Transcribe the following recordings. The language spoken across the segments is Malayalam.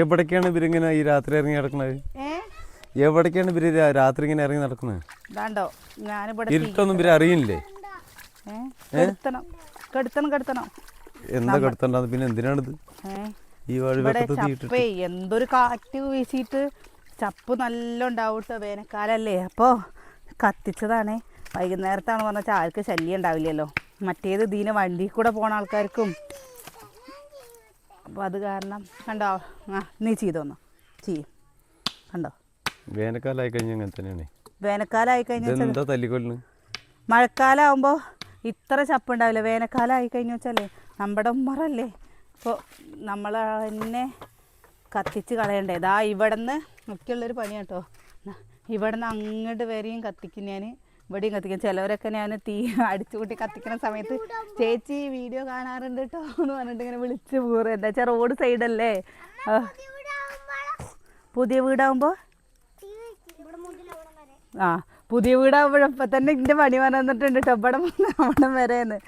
എവിടേക്കാണ് ഇവരിങ്ങനെ ഈ രാത്രി ഇറങ്ങി നടക്കുന്നത് എവിടേക്കാണ് ഇവർ രാത്രി ഇങ്ങനെ ഇറങ്ങി നടക്കുന്നത് ഇരുട്ടൊന്നും ഇവർ അറിയില്ലേ? എന്താ കെടുത്തണ്ടാന്ന്? പിന്നെ എന്തിനാണിത്? ഈ വഴിവെക്കത്ത് എന്തൊരു കാറ്റ് വീശിയിട്ട് ചപ്പ് നല്ല ഉണ്ടാവും കേട്ടോ വേനൽക്കാലല്ലേ. അപ്പോൾ കത്തിച്ചതാണേ. വൈകുന്നേരത്താണ് പറഞ്ഞാൽ ആർക്ക് ശല്യം ഉണ്ടാവില്ലല്ലോ. മറ്റേത് ഇതിന് വണ്ടി കൂടെ പോണ ആൾക്കാർക്കും അപ്പോൾ അത് കാരണം കണ്ടോ? ആ നീ ചെയ്തോന്നോ ചെയ്യും. കണ്ടോ? വേനൽക്കാലമായി കഴിഞ്ഞാൽ അങ്ങനെ തന്നെയാണ്. വേനൽക്കാലമായി കഴിഞ്ഞാൽ ഇതെന്താ തല്ലിക്കൊല്ലുന്നു? മഴക്കാലമാകുമ്പോൾ ഇത്ര ചപ്പ ഉണ്ടാവില്ല വേനൽക്കാലമായി കഴിഞ്ഞു വെച്ചാലേ നമ്മുടെ ഉമ്മറല്ലേ? അപ്പോൾ നമ്മൾ തന്നെ കത്തിച്ച് കളയണ്ടേ. ഇതാ ഇവിടെ നിന്ന് ഒക്കെയുള്ളൊരു പണി കേട്ടോ ഇവിടെ നിന്ന് അങ്ങോട്ട് വരെയും കത്തിക്കും ഞാൻ ഇവിടെയും കത്തിക്കും. ചിലവരൊക്കെ ഞാൻ തീ അടിച്ചു കൂട്ടി കത്തിക്കുന്ന സമയത്ത് ചേച്ചി വീഡിയോ കാണാറുണ്ട് കേട്ടോ എന്ന് പറഞ്ഞിട്ട് ഇങ്ങനെ വിളിച്ച് പോറ് എന്താ വെച്ചാൽ റോഡ് സൈഡല്ലേ. പുതിയ വീടാകുമ്പോൾ ആ പുതിയ വീടാകുമ്പോഴും ഇപ്പം തന്നെ എന്റെ പണി വന്നിട്ടുണ്ട് കേട്ടോ ഇവിടെ അവിടെ വരെയെന്ന്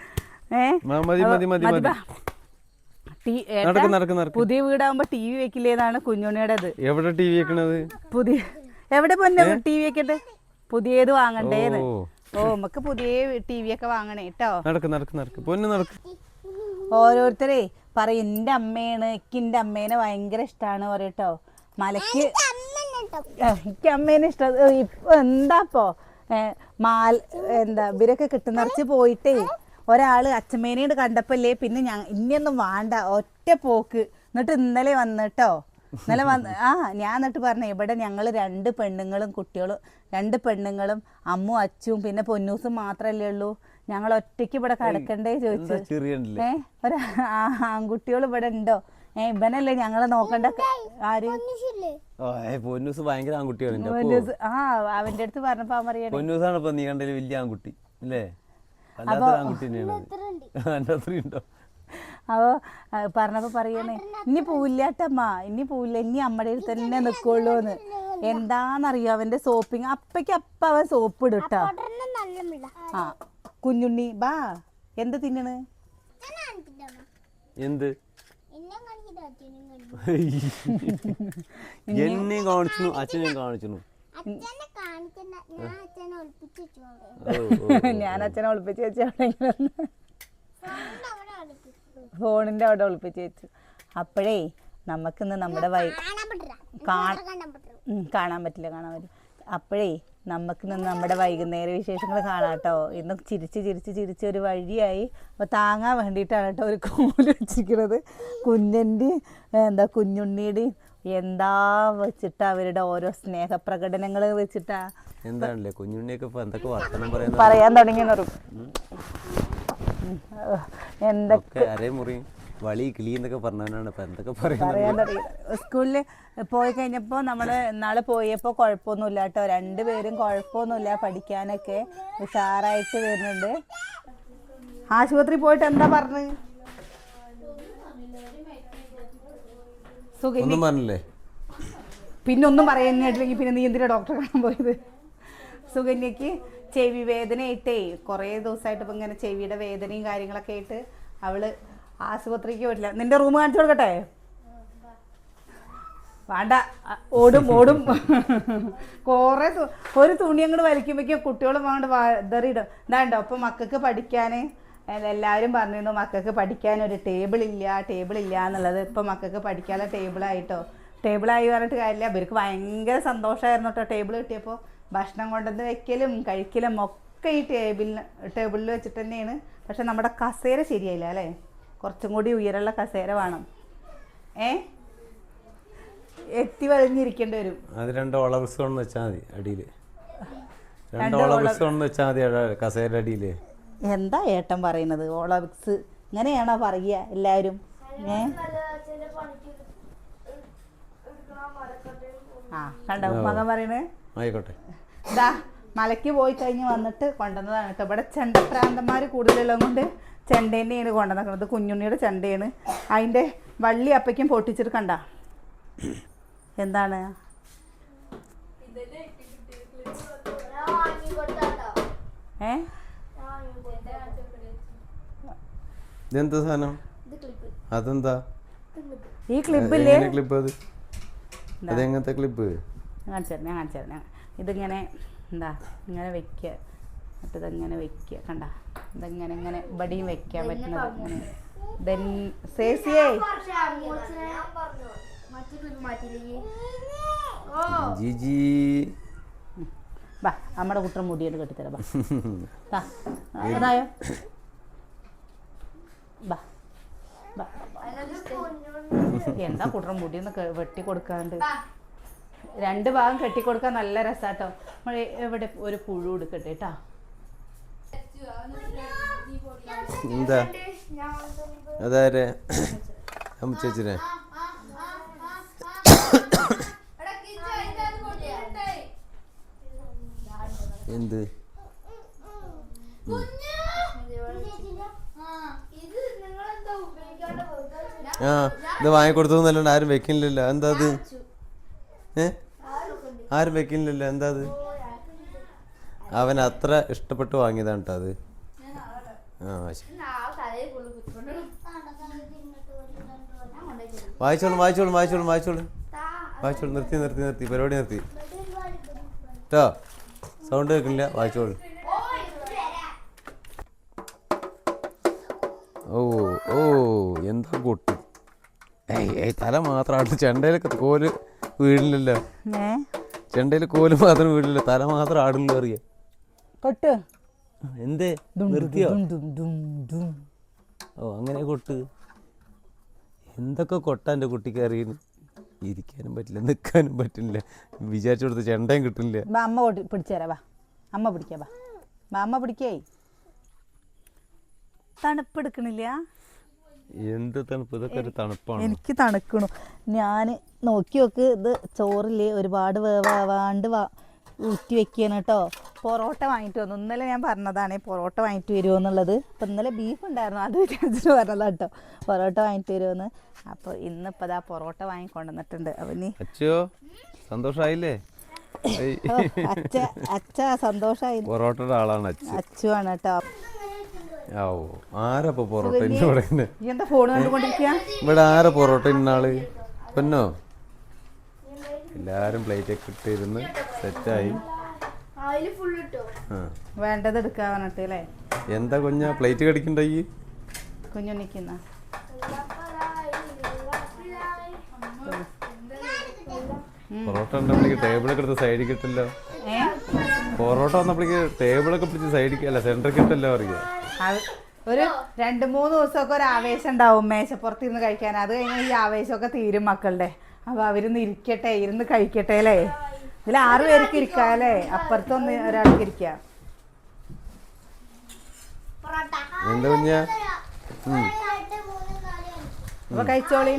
പുതിയ വീടാകുമ്പോ ടി വി വെക്കില്ലേന്നാണ് കുഞ്ഞുണ്ണിയുടേത്. എവിടെ ടി വി വെക്കണത്? പുതിയ എവിടെ പൊന്നെ ടി വി വെക്കട്ടെ? പുതിയത് വാങ്ങണ്ടേ ഓ. നമുക്ക് പുതിയ ടി വി ഒക്കെ വാങ്ങണേ കേട്ടോ നടക്ക് നടക്ക് നടക്ക്. പൊന്നു നടക്ക്. ഓരോരുത്തരെ പറയും എന്റെ അമ്മയാണ് എനിക്ക് എന്റെ അമ്മേനെ ഭയങ്കര ഇഷ്ടമാണ് പറയട്ടോ മലക്ക് എനിക്ക് അമ്മേനെ ഇഷ്ടം. ഇപ്പൊ എന്താപ്പോ? മാൽ എന്താ ഇവരൊക്കെ കിട്ടുന്നിറച്ച് പോയിട്ടേ ഒരാൾ അച്ഛമ്മേനോട് കണ്ടപ്പല്ലേ പിന്നെ ഞാൻ ഇനിയൊന്നും വേണ്ട ഒറ്റ പോക്ക്. എന്നിട്ട് ഇന്നലെ വന്നിട്ടോ ഇന്നലെ വന്ന് ആ ഞാൻ എന്നിട്ട് പറഞ്ഞു ഇവിടെ ഞങ്ങൾ രണ്ട് പെണ്ണുങ്ങളും കുട്ടികളും രണ്ട് പെണ്ണുങ്ങളും അമ്മും അച്ചും പിന്നെ പൊന്നൂസും മാത്രല്ലേ ഉള്ളൂ. ഞങ്ങൾ ഒറ്റയ്ക്ക് ഇവിടെ കിടക്കണ്ടേ ചോദിച്ചു. ചെറിയണ്ടല്ലേ ഏ ഒരു ആൺകുട്ടികൾ ഇവിടെ ഉണ്ടോ? ഏ ഇവനല്ലേ ഞങ്ങളെ നോക്കണ്ട ആര്? പൊന്നൂസ് ഭയങ്കര ആൺകുട്ടിയാണ് എന്റെ പൊന്നൂസ് ആ അവന്റെ അടുത്ത് പറഞ്ഞപ്പോ അവൻ പറയണേ. പൊന്നൂസാണ് ഇപ്പൊ നീ കണ്ടതിൽ വലിയ ആൺകുട്ടി അല്ലേ? വല്ലാത്തൊരു ആൺകുട്ടി തന്നെയാണ്. അത്രയും പറഞ്ഞപ്പോൾ അപ്പൊ പറഞ്ഞപ്പോ പറയണേ ഇനി പോവില്ലാട്ടമ്മ ഇനി പോവില്ല ഇനി അമ്മയുടെ അടുത്ത് തന്നെ നിക്കുള്ളൂന്ന്. എന്താന്നറിയോ അവന്റെ സോപ്പിങ്? അപ്പയ്ക്ക് അപ്പ അവൻ സോപ്പ് ഇടുട്ടോ ആ കുഞ്ഞുണ്ണി ബാ എന്ത് തിന്നണ്? എന്ത്? എന്നെ കാണിച്ചു അച്ഛനെ കാണിച്ചു അച്ഛനെ കാണിക്കണ്ട ഞാൻ അച്ഛനെ ഒളിപ്പിച്ചു വെച്ചു വെച്ചു അവിടെ ഫോണിന്റെ അവിടെ ഒളിപ്പിച്ചു വെച്ചു. അപ്പോഴേ നമുക്കിന്ന് നമ്മുടെ വൈ കാണാൻ പറ്റില്ല. കാണാൻ പറ്റില്ല. കാണാൻ പറ്റില്ല അപ്പോഴേ നമുക്ക് ഇന്ന് നമ്മുടെ വൈകുന്നേര വിശേഷങ്ങൾ കാണാം കേട്ടോ ഇന്ന് ചിരിച്ച് ചിരിച്ച് ചിരിച്ച് ഒരു വഴിയായി. അപ്പോൾ താങ്ങാൻ വേണ്ടിയിട്ടാണ് കേട്ടോ ഒരു കോൽ വെച്ചിരിക്കുന്നത് കുഞ്ഞന്റെ എന്താ കുഞ്ഞുണ്ണിയുടെയും എന്താ വെച്ചിട്ട് അവരുടെ ഓരോ സ്നേഹപ്രകടനങ്ങൾ വെച്ചിട്ടാ? എന്താണല്ലേ? കുഞ്ഞുണ്ണിയൊക്കെ ഇപ്പൊ എന്തൊക്കെ വർത്തനം പറയാൻ തുടങ്ങി നിറും എന്തൊക്കെ വളി കിളി എന്നൊക്കെ പറഞ്ഞവനാണ്. ഇപ്പൊ എന്തൊക്കെ പറയാൻ സ്കൂളിൽ പോയി കഴിഞ്ഞപ്പോൾ നമ്മൾ നാളെ പോയപ്പോൾ കുഴപ്പമൊന്നുമില്ല കേട്ടോ. രണ്ടുപേരും കുഴപ്പമൊന്നുമില്ല പഠിക്കാനൊക്കെ. ഉഷാറായിട്ട് വരുന്നുണ്ട്. ആശുപത്രി പോയിട്ട് എന്താ പറഞ്ഞു? ഒന്നും പറഞ്ഞില്ലേ? പിന്നെ ഒന്നും പറയാനിട്ടില്ലെങ്കിൽ പിന്നെ നീ എന്തിനാ ഡോക്ടറെ കാണാൻ പോയത്? സുകന്യക്ക് ചെവി വേദനയായിട്ടേ കുറേ ദിവസമായിട്ട് ഇപ്പം ഇങ്ങനെ ചെവിയുടെ വേദനയും കാര്യങ്ങളൊക്കെ ആയിട്ട് അവൾ ആശുപത്രിക്ക് പോയിട്ടില്ല. നിന്റെ റൂം കാണിച്ചു കൊടുക്കട്ടെ? വേണ്ട. ഓടും ഓടും. കുറേ ഒരു തുണി അങ്ങോട്ട് വലിക്കുമ്പോഴേക്കും കുട്ടികളും അങ്ങോട്ട് വതറിയിടും ഇതാണ്ടോ അപ്പം മക്കൾക്ക് പഠിക്കാൻ എല്ലാവരും പറഞ്ഞിരുന്നു മക്കൾക്ക് പഠിക്കാൻ ഒരു ടേബിൾ ഇല്ല ടേബിൾ ഇല്ല എന്നുള്ളത്. ഇപ്പം മക്കൾക്ക് പഠിക്കാനുള്ള ടേബിളായിട്ടോ. ടേബിളായി പറഞ്ഞിട്ട് കാര്യമില്ല. അവർക്ക് ഭയങ്കര സന്തോഷമായിരുന്നു കേട്ടോ ടേബിൾ കിട്ടിയപ്പോൾ. ഭക്ഷണം കൊണ്ടുവന്ന് വെക്കലും കഴിക്കലും ഒക്കെ ഈ ടേബിളിന് ടേബിളിൽ വെച്ചിട്ട് തന്നെയാണ്. പക്ഷെ നമ്മുടെ കസേര ശരിയായില്ല അല്ലേ? കുറച്ചും കൂടി ഉയരമുള്ള കസേര വേണം. ഏ? എത്തി വലിഞ്ഞിരിക്കേണ്ടി വരും. അത് രണ്ട് കൊണ്ട് വെച്ചാൽ മതി അടിയിൽ. രണ്ട് കൊണ്ട് വെച്ചാൽ മതി കസേര അടിയിൽ. എന്താ ഏട്ടൻ പറയുന്നത്? ഓളവിക്സ് ഇങ്ങനെയാണോ പറയുക എല്ലാവരും? ഏ? ആ കണ്ടോ? മകൻ പറയണേ ആയിക്കോട്ടെ. ഇതാ മലയ്ക്ക് പോയി കഴിഞ്ഞ് വന്നിട്ട് കൊണ്ടുവന്നതാണ് കേട്ടോ. ഇവിടെ ചെണ്ട പ്രാന്തന്മാർ കൂടുതലുള്ളത് കൊണ്ട് ചെണ്ടേനെയാണ് കൊണ്ടുവന്നത് കുഞ്ഞുണ്ണിയുടെ ചെണ്ടയാണ്. അതിന്റെ വള്ളി അപ്പയ്ക്കും പൊട്ടിച്ചിട്ട് കണ്ട എന്താണ്? ഏ? ഇതെന്താ സാധനം? അതെന്താ? ഈ ക്ലിപ്പില്ലേ ക്ലിപ്പ് അത്? അതെങ്ങനത്തെ ക്ലിപ്പ് കാണിച്ചു തരാം ഞാൻ കാണിച്ചു തരാം ഇതിങ്ങനെ എന്താ ഇങ്ങനെ വെക്കുക എന്നിട്ട് ഇതങ്ങനെ വെക്കുക കണ്ട? ഇതങ്ങനെ ഇങ്ങനെ ഇവിടെയും വെക്കാൻ പറ്റുന്നത് ഇങ്ങനെ. ദെൻ സേസിയേ. ജിജി. ബാ നമ്മുടെ കുട്ടർ മുടിയോട് കെട്ടിത്തരാം ബാ. ബാ അതായോ? ബാ ബാ എന്താ കുട്ടം മുടിയൊന്ന് വെട്ടി കൊടുക്കാണ്ട്? രണ്ട് ഭാഗം കെട്ടിക്കൊടുക്കാൻ നല്ല രസാട്ടോ. നമ്മൾ ഇവിടെ ഒരു പുഴു എടുക്കട്ടെ കേട്ടാ എന്താ? അതാരെ? അമ്മച്ചേച്ചിനെ. എന്ത്? ആ ഇത് വാങ്ങിക്കൊടുത്തു ആരും വെക്കുന്നില്ലല്ലോ എന്താ അത്? ഏ? ആരും വെക്കുന്നില്ലല്ലോ എന്താ അത്? അവൻ അത്ര ഇഷ്ടപ്പെട്ട് വാങ്ങിയതാണ് അത്. വായിച്ചോളും വായിച്ചോളും വായിച്ചോളും വായിച്ചോളും. വായിച്ചോളും നിർത്തി നിർത്തി നിർത്തി. പരിപാടി നിർത്തി. കേട്ടോ സൗണ്ട് വെക്കുന്നില്ല വായിച്ചോളും. ഓ ഓ എന്താ കൊട്ട്? തല മാത്രമാണ് ചെണ്ടയിലൊക്കെ കോൽ വീടില്ലല്ലോ. ചെണ്ടയിൽ കോൽ മാത്രം വീടില്ല തല മാത്രം ആടുള്ളൂ അറിയാം കൊട്ട്. എന്തേ? നിർത്തിയോ. ഓ അങ്ങനെ കൊട്ട്. എന്തൊക്കെ കൊട്ടാ എന്റെ കുട്ടിക്ക് അറിയുന്നു ഇരിക്കാനും പറ്റില്ല നിൽക്കാനും പറ്റില്ല. വിചാരിച്ചു കൊടുത്ത ചെണ്ടയും കിട്ടില്ല. അമ്മ പിടിച്ചുതരാം വാ. അമ്മ പിടിക്കാ വാ. അമ്മ പിടിക്കേ. തണുപ്പെടുക്കണില്ല എന്ത് തണുപ്പ്? ഇതൊക്കെ ഒരു തണുപ്പാണ്. എനിക്ക് തണുക്കണു. ഞാൻ നോക്കി നോക്ക് ഇത് ചോറില്ലേ ഒരുപാട് വേവാണ്ട് വാ ഊറ്റി വെക്കുകയാണ് കേട്ടോ പൊറോട്ട വാങ്ങിട്ട് വന്നു. ഇന്നലെ ഞാൻ പറഞ്ഞതാണ് പൊറോട്ട വാങ്ങിട്ട് വരുമോ എന്നുള്ളത്. അപ്പം ഇന്നലെ ബീഫ് ഉണ്ടായിരുന്നു. അത് വിചാരിച്ചിട്ട് പറഞ്ഞതാണ് കേട്ടോ പൊറോട്ട വാങ്ങിട്ട് വരുമെന്ന് അപ്പോൾ ഇന്നിപ്പോൾ അതാ പൊറോട്ട വാങ്ങിക്കൊണ്ടുവന്നിട്ടുണ്ട്. അപ്പം നീ ഏയ്. ഓ, അച്ഛ അച്ഛ സന്തോഷമായി പൊറോട്ടയുടെ ആളാണ് അച്ഛൻ. ആണ് കേട്ടോ ആരപ്പോ പൊറോട്ട ഇവിടെ? ഫോൺ കണ്ടുകൊണ്ടിരിക്കുക ഇവിടെ ആരാ പൊറോട്ട ഇന്നാൾ പൊന്നോ? എല്ലാരും പ്ലേറ്റ് ഒക്കെ ഇട്ടിരുന്ന് സെറ്റായി വേണ്ടത് എടുക്കാൻ പറഞ്ഞിട്ട് അല്ലേ? എന്താ കുഞ്ഞ പ്ലേറ്റ് കടിക്കണ്ട ഈ? കുഞ്ഞുണ്ണിക്കുന്ന പൊറോട്ട വന്നപ്പോഴേക്ക് ടേബിളൊക്കെ എടുത്ത് സൈഡിൽ കിട്ടല്ലോ പൊറോട്ട വന്നപ്പോഴേക്ക് ടേബിളൊക്കെ പിടിച്ച് സൈഡിൽ അല്ല സെന്ററിൽ കിട്ടല്ലോ അറിയാം ഒരു രണ്ട് മൂന്ന് ദിവസമൊക്കെ ഒരു ആവേശം ഉണ്ടാവും മേശപ്പുറത്ത് ഇരുന്ന് കഴിക്കാൻ. അത് കഴിഞ്ഞാൽ ഈ ആവേശമൊക്കെ തീരും മക്കളുടെ അപ്പൊ അവരിന്ന് ഇരിക്കട്ടെ ഇരുന്ന് കഴിക്കട്ടെ അല്ലേ? ഇതിൽ ആറ് പേർക്ക് ഇരിക്കാം അല്ലേ? അപ്പുറത്തൊന്ന് ഒരാൾക്ക് ഇരിക്കാം. എന്താ കുഞ്ഞ? അപ്പൊ കഴിച്ചോളി.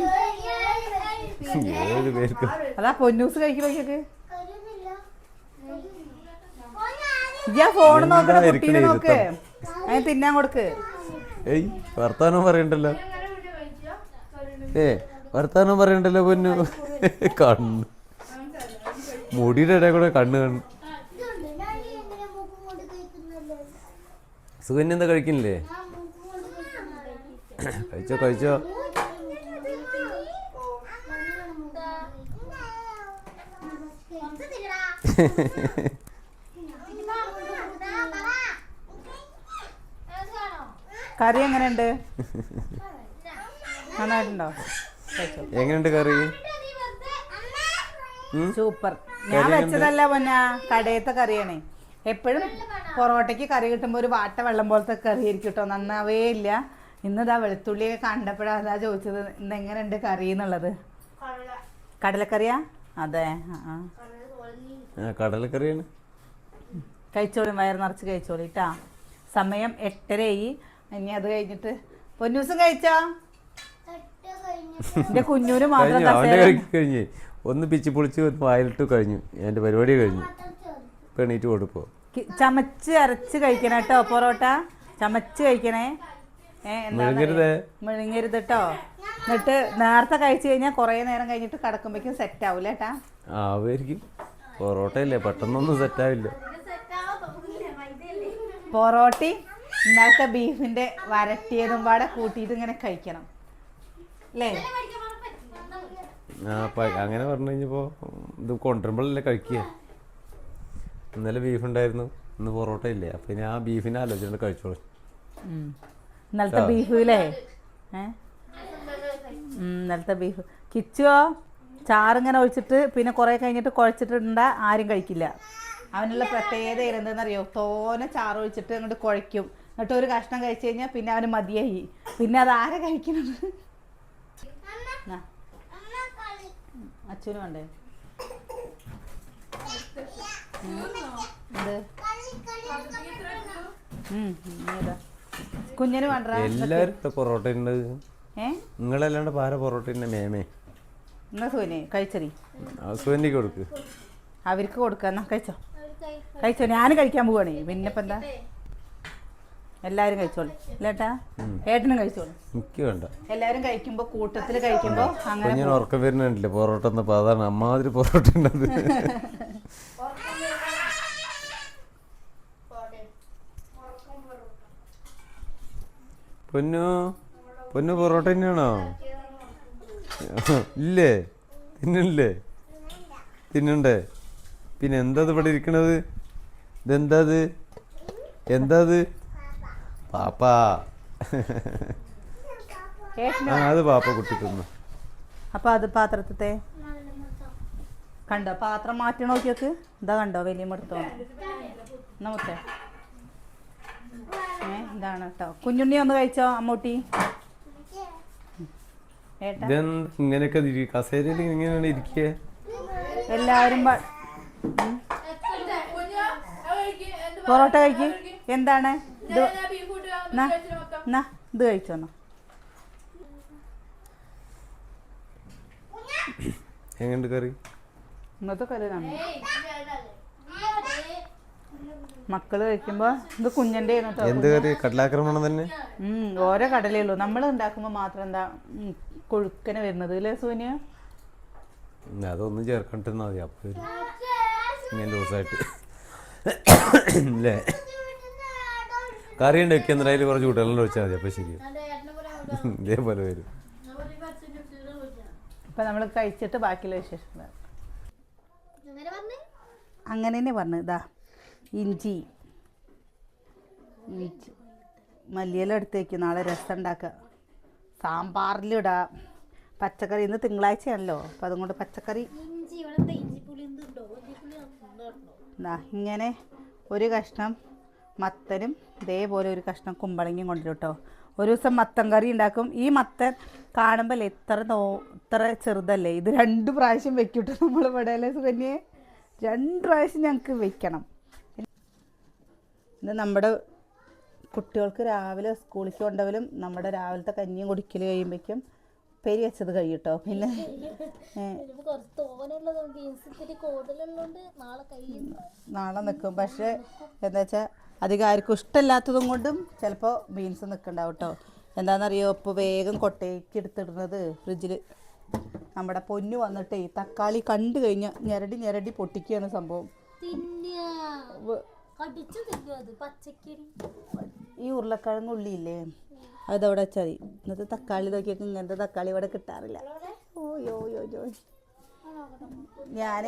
ഏഴ് പേർക്ക്. അതാ പൊന്നൂസ് കഴിക്കണോക്കൊക്കെ ഇയ്യാ ഫോൺ നോക്കണ കുട്ടീനെ നോക്ക്. അതിന് തിന്നാൻ കൊടുക്ക്. ഏയ് വർത്താനം പറയണ്ടല്ലോ. ഏ വർത്താനം പറയണ്ടല്ലോ പൊന്നു. കണ്ണു. മുടിയുടെ ഇടയിൽ കൂടെ കണ്ണ് കണ്ണു. സുകന്യ എന്താ കഴിക്കുന്നില്ലേ? കഴിച്ചോ കഴിച്ചോ. കറി എങ്ങനെയുണ്ട്? നന്നായിട്ടുണ്ടോ? എങ്ങനെയുണ്ട് കറി? സൂപ്പർ. ഞാൻ വെച്ചതല്ല പൊന്ന കടയത്തെ കറിയാണേ. എപ്പോഴും പൊറോട്ടയ്ക്ക് കറി കിട്ടുമ്പോൾ ഒരു വാട്ട വെള്ളം പോലത്തെ കറി ആയിരിക്കും കേട്ടോ നന്നാവേ ഇല്ല. ഇന്നിതാ വെളുത്തുള്ളിയൊക്കെ കണ്ടപ്പോഴാണ് അതാ ചോദിച്ചത് ഇന്ന് എങ്ങനെയുണ്ട് കറി എന്നുള്ളത്? കടലക്കറിയാ? അതെ. ആ കടലക്കറിയാണ്. കഴിച്ചോളി വയർ നിറച്ച് കഴിച്ചോളി കേട്ടാ സമയം എട്ടരയായി. ഇനി അത് കഴിഞ്ഞിട്ട് പൊന്നൂസും കഴിച്ചോ? എന്റെ കുഞ്ഞൂര് മാത്രം കഴിഞ്ഞു. അവന്റെ കറി കഴിഞ്ഞ്. ഒന്ന് പിച്ചി പൊളിച്ച് ഒന്ന് വായിലിട്ട് കഴിഞ്ഞു. എന്റെ പരിപാടി കഴിഞ്ഞു. പെണീറ്റ് എണീറ്റ് കൊടുപ്പോ കി- ചമച്ച് അരച്ച് കഴിക്കണം കേട്ടോ പൊറോട്ട. ചമച്ച് കഴിക്കണേ. ഏ എന്താ മെഴുങ്ങരുത് കേട്ടോ എന്നിട്ട് നേരത്തെ കഴിച്ചു കഴിഞ്ഞാൽ കുറേ നേരം കഴിഞ്ഞിട്ട് കിടക്കുമ്പോഴേക്കും സെറ്റ് ആവൂല ഏട്ടാ ആവുമായിരിക്കും. പൊറോട്ടയല്ലേ? പെട്ടെന്നൊന്നും സെറ്റാവില്ല പൊറോട്ടി ഇന്നലത്തെ ബീഫിന്റെ വരട്ടിയതും പാടെ കൂട്ടിയിട്ട് ഇങ്ങനെ കഴിക്കണം. അല്ലേ അങ്ങനെ പറഞ്ഞു കഴിഞ്ഞപ്പോ ഇത് കൊണ്ടുവരുമ്പോഴല്ലേ കഴിക്കുക. ഇന്നലെ ബീഫ് ഉണ്ടായിരുന്നു ഇന്ന് പൊറോട്ട ഇല്ലേ? അപ്പൊ ഇനി ആ ബീഫിനെ ആലോചിച്ചിട്ട് കഴിച്ചോളൂ. ഇന്നലത്തെ ബീഫ് അല്ലേ ഇന്നലത്തെ ബീഫ്. കിച്ചുവോ ചാറിങ്ങനെ ഒഴിച്ചിട്ട് പിന്നെ കുറേ കഴിഞ്ഞിട്ട് കുഴച്ചിട്ടുണ്ട ആരും കഴിക്കില്ല. അവനുള്ള പ്രത്യേകത എന്തെന്നറിയോ? തോനെ ചാറ് ഒഴിച്ചിട്ട് അങ്ങോട്ട് കുഴയ്ക്കും. എന്നിട്ട് ഒരു കഷ്ണം കഴിച്ചു കഴിഞ്ഞാൽ പിന്നെ അവന് മതിയായി. പിന്നെ അത് ആരെ കഴിക്കുന്നത്? അച്ഛനും വേണ്ടേ? ഉം. എന്ത്? ഉം, ഇനി ഏതാ? കുഞ്ഞിന് വേണ്ട എല്ലാവരും ഇവിടെ പൊറോട്ട ഉണ്ട് നിങ്ങളല്ലാണ്ട് പാര പൊറോട്ട ഉണ്ട് മേമേ? എന്നാ സൂനെ കഴിച്ചറി ഹസ്ബൻഡിക്ക് കൊടുക്ക്. അവർക്ക് കൊടുക്കാം എന്നാ കഴിച്ചോ. കഴിച്ചോ ഞാൻ കഴിക്കാൻ പോവാണേ. പിന്നെ ഇപ്പം എന്താ? എല്ലാവരും കഴിച്ചോളൂ. ഇല്ലേട്ടാ? ഏട്ടനും കഴിച്ചോളൂ. എനിക്ക് വേണ്ട എല്ലാവരും കഴിക്കുമ്പോ കൂട്ടത്തിൽ കഴിക്കുമ്പോ അങ്ങനെ ഉറക്കം വരുന്നുണ്ടല്ലേ? പൊറോട്ട അതാണ് അമ്മാതിരി പൊറോട്ട ഉണ്ടത്. പൊന്നു പൊന്നു പൊറോട്ട തന്നെയാണോ? ഇല്ലേ? തിന്നില്ലേ തിന്നണ്ടേ പിന്നെ എന്താ ഇവിടെ ഇരിക്കണത്? ഇതെന്താ ഇത്? എന്താ ഇത്? പാപ്പാ. ആ അത് പാപ്പ കുട്ടി തിന്നു. അപ്പോൾ അത് പാത്രത്തെ കണ്ടോ? പാത്രം മാറ്റി നോക്കിയൊക്കെ ഇതാ കണ്ടോ? വലിയ മടുത്തോ? നമുക്കേ ഏ ഇതാണ് കേട്ടോ കുഞ്ഞുണ്ണി ഒന്ന് കഴിച്ചോ അമ്മൂട്ടി? ഏട്ടാ? ഇങ്ങനെയൊക്കെ കസേരയിൽ ഇങ്ങനെയാണ് ഇരിക്കുക എല്ലാവരും പ-. പൊറോട്ട കഴിക്കും. എന്താണ്? ഇത് എന്നാ, ഇത് കഴിച്ചോന്നോ എങ്ങനെയുണ്ട് കറി? ഇന്നത്തെ കറി മക്കൾ കഴിക്കുമ്പോ ഇത് കുഞ്ഞന്റെ എന്ത് കറി? കടലാക്രമണം തന്നെ? ഉം, ഓരോ കടലേ ഉള്ളൂ. നമ്മൾ ഉണ്ടാക്കുമ്പോ മാത്രം എന്താ കൊഴുക്കനെ വരുന്നത് അല്ലേ സൂന്യ? അതൊന്നും ചേർക്കണ്ടെന്നാ മതി അപ്പൊ ഇങ്ങനെ ലൂസായിട്ട് അല്ലേ കറി ഉണ്ട് വെക്കുന്ന അതിൽ കുറച്ച് കൂട്ടുകളിൽ വെച്ചാൽ മതി അപ്പോൾ ശരി ഇതേപോലെ വരും. ഇപ്പൊ നമ്മൾ കഴിച്ചിട്ട് ബാക്കിയുള്ള വിശേഷം അങ്ങനെ തന്നെ പറഞ്ഞു ഇതാ ഇഞ്ചി. ഇഞ്ചി. മല്ലിയില എടുത്തേക്ക് നാളെ രസം ഉണ്ടാക്കുക സാമ്പാറിലിടാം പച്ചക്കറി ഇന്ന് തിങ്കളാഴ്ചയാണല്ലോ അപ്പം അതുകൊണ്ട് പച്ചക്കറി. ഇങ്ങനെ ഒരു കഷ്ണം മത്തനും ഇതേപോലെ ഒരു കഷ്ണം കുമ്പളങ്ങിയും കൊണ്ടുവരും കേട്ടോ ഒരു ദിവസം മത്തൻ കറി ഉണ്ടാക്കും. ഈ മത്തൻ കാണുമ്പോൾ എത്ര നോ ഇത്ര ചെറുതല്ലേ? ഇത് രണ്ട് പ്രാവശ്യം വെക്കൂട്ടോ നമ്മൾ ഇവിടെ അല്ലേ സുകന്യെ. രണ്ട് പ്രാവശ്യം ഞങ്ങൾക്ക് വെക്കണം. ഇത് നമ്മുടെ കുട്ടികൾക്ക് രാവിലെ സ്കൂളിൽ കൊണ്ടവലും നമ്മുടെ രാവിലത്തെ കഞ്ഞിയും കുടിക്കൽ കഴിയുമ്പോഴേക്കും പെരി വെച്ചത് കഴിയട്ടോ. പിന്നെ നാളെ നിൽക്കും പക്ഷേ എന്താ വെച്ചാൽ അധികം ആർക്കും ഇഷ്ടമില്ലാത്തതും കൊണ്ടും ചിലപ്പോൾ ബീൻസ് നിൽക്കണ്ടാവും കേട്ടോ എന്താണെന്നറിയോ? ഇപ്പോൾ വേഗം കൊട്ടയ്ക്ക് എടുത്തിടുന്നത് ഫ്രിഡ്ജിൽ നമ്മുടെ പൊന്നു വന്നിട്ടേ തക്കാളി കണ്ടു കഴിഞ്ഞാൽ ഞെരടി ഞെരടി പൊട്ടിക്കുകയാണ് സംഭവം. ഈ ഉരുളക്കിഴങ്ങ് ഉള്ളിയില്ലേ? അതവിടെ വെച്ചാൽ മതി ഇന്നത്തെ തക്കാളി നോക്കിയൊക്കെ ഇങ്ങനത്തെ തക്കാളി ഇവിടെ കിട്ടാറില്ല. ഓയോ യോ യോ ഞാൻ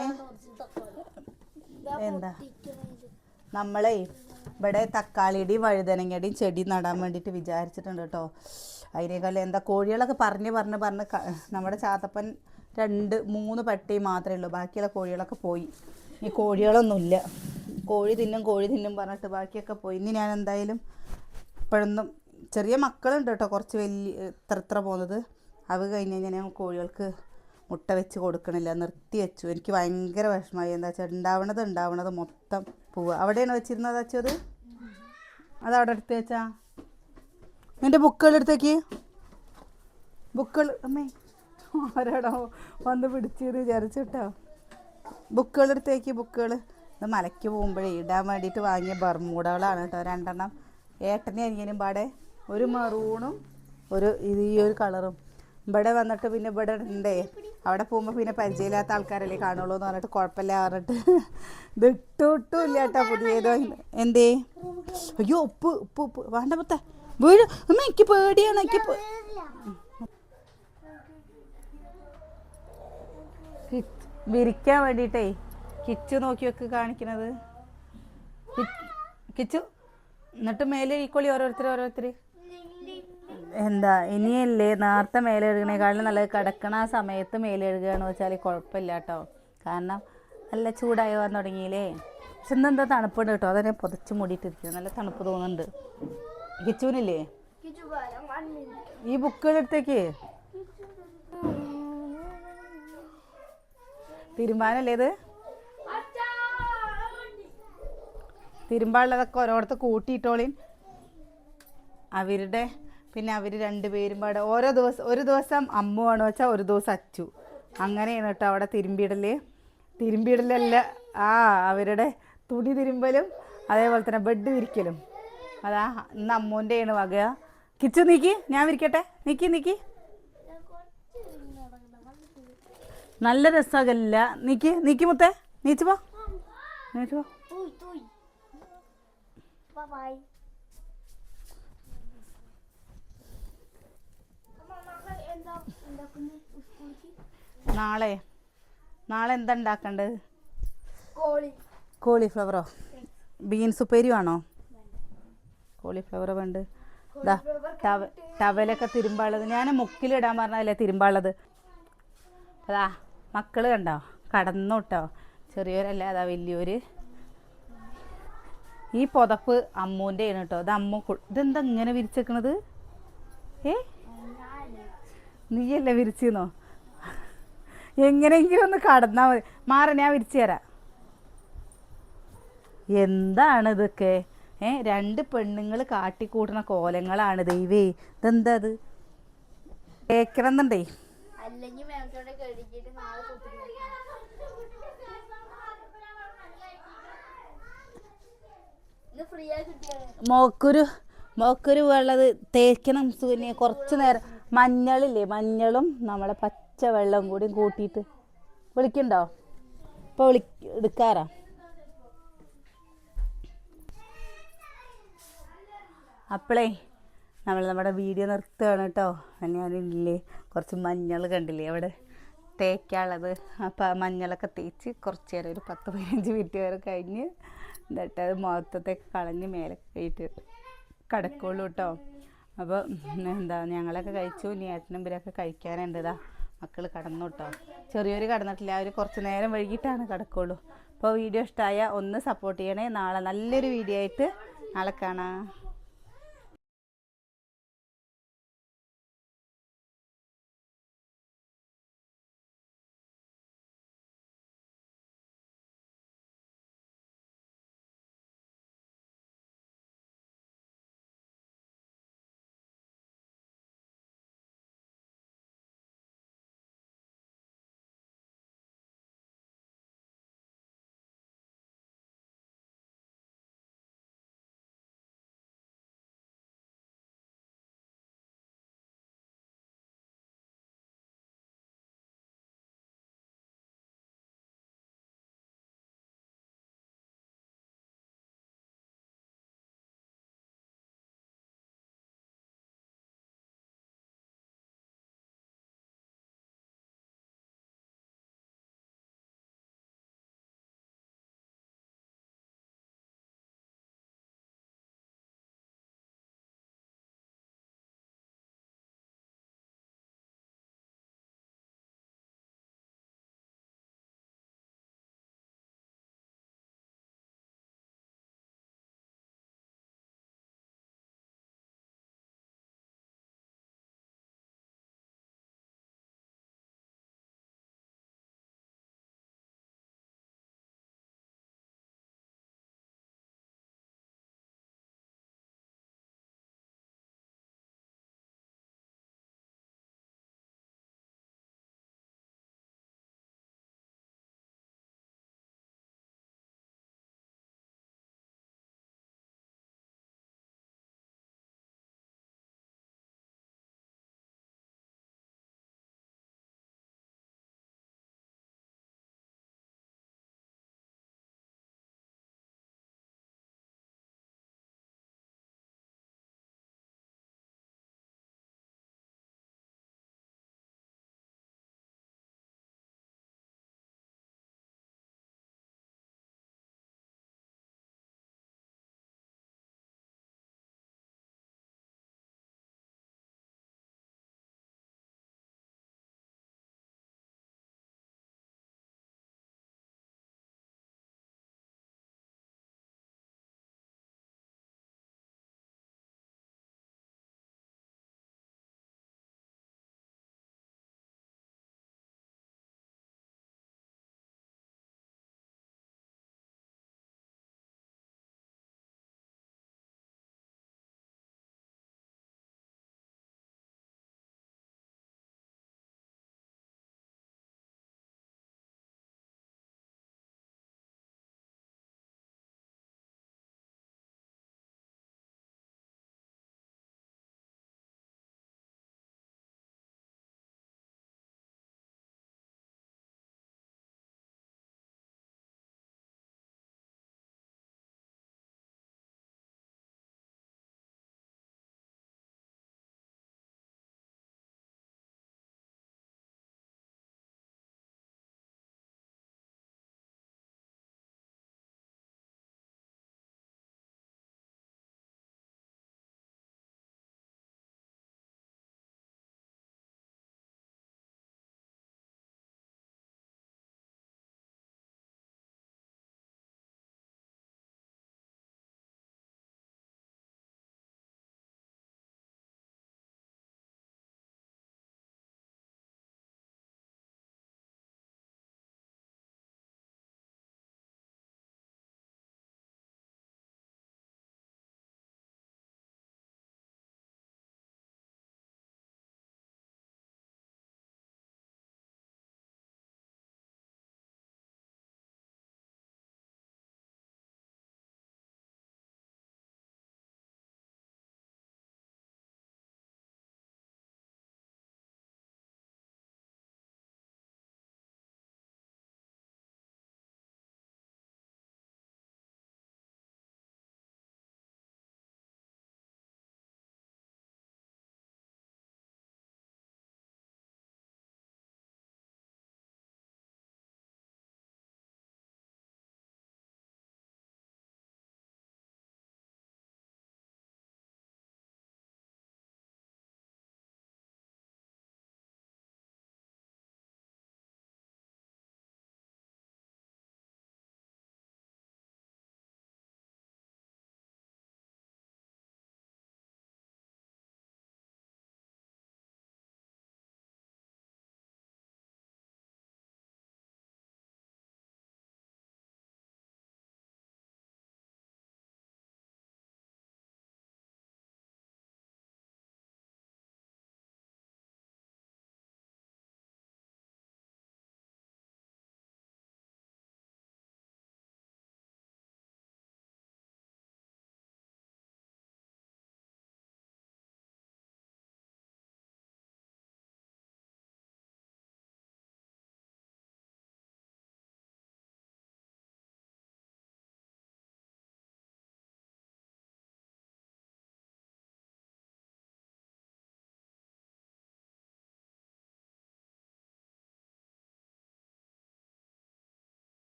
എന്താ? നമ്മളെ ഇവിടെ തക്കാളിയുടെയും വഴുതനങ്ങയുടെയും ചെടി നടാൻ വേണ്ടിയിട്ട് വിചാരിച്ചിട്ടുണ്ട് കേട്ടോ. അതിനേക്കാളും എന്താ കോഴികളൊക്കെ പറഞ്ഞ് പറഞ്ഞ് പറഞ്ഞ് നമ്മുടെ ചാത്തപ്പൻ രണ്ട് മൂന്ന് പട്ടി മാത്രമേ ഉള്ളൂ. ബാക്കിയുള്ള കോഴികളൊക്കെ പോയി. ഈ കോഴികളൊന്നുമില്ല. കോഴി തിന്നും കോഴി തിന്നും പറഞ്ഞിട്ട് ബാക്കിയൊക്കെ പോയി. ഇനി ഞാൻ എന്തായാലും ഇപ്പോഴൊന്നും ചെറിയ മക്കളുണ്ട് കേട്ടോ കുറച്ച് വലിയ ഇത്ര ഇത്ര പോകുന്നത്. അത് കഴിഞ്ഞ് കഴിഞ്ഞാൽ ഞാൻ കോഴികൾക്ക് മുട്ട വെച്ച് കൊടുക്കണില്ല നിർത്തി വെച്ചു. എനിക്ക് ഭയങ്കര വിഷമമായി. എന്താ വെച്ചാൽ ഉണ്ടാവണത് ഉണ്ടാവണത് മൊത്തം പോവുക അവിടെയാണ് വെച്ചിരുന്നത് അച്ഛൻ അത്? അവിടെ എടുത്ത് വെച്ചാ? നിന്റെ ബുക്കുകൾ എടുത്തേക്ക്. ബുക്കുകൾ അമ്മേ ആരാടോ വന്ന് പിടിച്ചത് വിചാരിച്ചിട്ടോ ബുക്കുകൾ എടുത്തേക്ക് ബുക്കുകൾ. ഇത് മലയ്ക്ക് പോകുമ്പോഴേ ഇടാൻ വേണ്ടിയിട്ട് വാങ്ങിയ ബർമൂടകളാണ് കേട്ടോ. രണ്ടെണ്ണം. ഏട്ടനെ അനിയനും പാടെ ഒരു മറൂണും ഒരു ഇത് ഈ ഒരു കളറും. ഇവിടെ വന്നിട്ട് പിന്നെ ഇവിടെ ഉണ്ടേ. അവിടെ പോകുമ്പോൾ പിന്നെ പരിചയമില്ലാത്ത ആൾക്കാരല്ലേ കാണുള്ളൂ എന്ന് പറഞ്ഞിട്ട് കുഴപ്പമില്ല പറഞ്ഞിട്ട് ഇത് ഇല്ല കേട്ടോ പുതിയതോ. എന്തേ? അയ്യോ ഉപ്പ് ഉപ്പ് ഉപ്പ്. വേണ്ട പുത്ത വീഴ്. അമ്മ എനിക്ക് പേടിയാണ് എനിക്ക് വിരിക്കാൻ വേണ്ടിയിട്ടേ കിച്ചു നോക്കി വെക്ക് കാണിക്കണത്. കിച്ചു എന്നിട്ട് മേലെ ഈക്കോളി ഓരോരുത്തർ ഓരോരുത്തർ എന്താ ഇനിയല്ലേ നേരത്തെ മേലെഴുകണേക്കാളും നല്ലത് കിടക്കണ ആ സമയത്ത് മേലെഴുകുകയെന്ന് വെച്ചാൽ കുഴപ്പമില്ല കേട്ടോ കാരണം നല്ല ചൂടായി വന്ന് തുടങ്ങിയില്ലേ. പക്ഷെ ഇന്നെന്താ തണുപ്പുണ്ട് കേട്ടോ. അതന്നെ പുതച്ച് മൂടിയിട്ടിരിക്കുന്നു. നല്ല തണുപ്പ് തോന്നുന്നുണ്ട്. കിച്ചുവിനില്ലേ? ഈ ബുക്കുകളെടുത്തേക്ക് തീരുമാനല്ലേ ഇത്? തിരുമ്പാളിലതൊക്കെ ഓരോടത്ത് കൂട്ടിയിട്ടോളിൻ. അവരുടെ പിന്നെ അവർ രണ്ടുപേരും പാടെ ഓരോ ദിവസം ഒരു ദിവസം അമ്മു ആണ് വെച്ചാൽ ഒരു ദിവസം അച്ചു. അങ്ങനെ കേട്ടോ അവിടെ തിരുമ്പിയിടൽ തിരുമ്പിയിടലല്ല ആ അവരുടെ തുണി തിരുമ്പലും അതേപോലെ തന്നെ ബെഡ് വിരിക്കലും. അതാ ഇന്ന് അമ്മൂന്റെയാണ് വക. കിച്ചു നീക്കി ഞാൻ വിരിക്കട്ടെ? നീക്കി നീക്കി. നല്ല രസമല്ല നീക്കി നീക്കി മുത്തേ. നീച്ചു പോ. നീച്ചു പോ. ബൈ നാളെ. നാളെ എന്താ ഉണ്ടാക്കേണ്ടത്? കോളി. കോളിഫ്ലവറോ? ബീൻസ് ഉപ്പേരി വേണോ? കോളിഫ്ലവർ വേണ്ട ടവ ടവലൊക്കെ തിരുമ്പാളത് ഞാൻ മുക്കിലിടാൻ പറഞ്ഞതല്ലേ തിരുമ്പാളത് അതാ മക്കൾ കണ്ടോ? കടന്നു കേട്ടോ ചെറിയൊരല്ല അതാ വലിയൊരു. ഈ പുതപ്പ് അമ്മൂന്റെ ആണ് കേട്ടോ. അത് അമ്മ ഇതെന്താ ഇങ്ങനെ വിരിച്ചേക്കണത്? ഏ? നീയല്ലേ വിരിച്ചെന്നോ? എങ്ങനെയെങ്കിലും ഒന്ന് കടന്നാൽ മതി. മാറ ഞാൻ വിരിച്ചു തരാം. എന്താണ് ഇതൊക്കെ? ഏ രണ്ട് പെണ്ണുങ്ങൾ കാട്ടിക്കൂട്ടുന്ന കോലങ്ങളാണ് ദൈവേ. ഇതെന്താ അത് കേൾക്കണമെന്നുണ്ടേ മോക്കൊരു മോക്കൊരു വെള്ളത് തേക്കണം സൂര്യ കുറച്ച് നേരം മഞ്ഞളില്ലേ? മഞ്ഞളും നമ്മളെ പച്ച വെള്ളം കൂടി കൂട്ടിയിട്ട്. വിളിക്കണ്ടോ? ഇപ്പോൾ വിളി എടുക്കാറാ? അപ്പോളേ നമ്മൾ നമ്മുടെ വീഡിയോ നിർത്തുകയാണ് കേട്ടോ. ഞാനില്ലേ കുറച്ച് മഞ്ഞൾ കണ്ടില്ലേ അവിടെ തേക്കാനുള്ളത്. അപ്പോൾ ആ മഞ്ഞളൊക്കെ തേച്ച് കുറച്ച് നേരം ഒരു പത്ത് പതിനഞ്ച് മിനിറ്റ് വരെ കഴിഞ്ഞ് എന്നിട്ട് അത് മൊത്തത്തേക്ക് കളഞ്ഞ് മേലെ കയറ്റി കിടക്കുള്ളൂ കേട്ടോ. അപ്പോൾ എന്താ ഞങ്ങളൊക്കെ കഴിച്ചു ഇനി ഏട്ടനും ഇവരൊക്കെ കഴിക്കാനുണ്ട് ഇതാ. മക്കൾ കടന്നു കേട്ടോ ചെറിയൊരു കടന്നിട്ടില്ല അവർ കുറച്ച് നേരം വൈകിട്ടാണ് കിടക്കുള്ളൂ. അപ്പോൾ വീഡിയോ ഇഷ്ടമായ ഒന്ന് സപ്പോർട്ട് ചെയ്യണേ. നാളെ നല്ലൊരു വീഡിയോ ആയിട്ട് നാളെ കാണാം.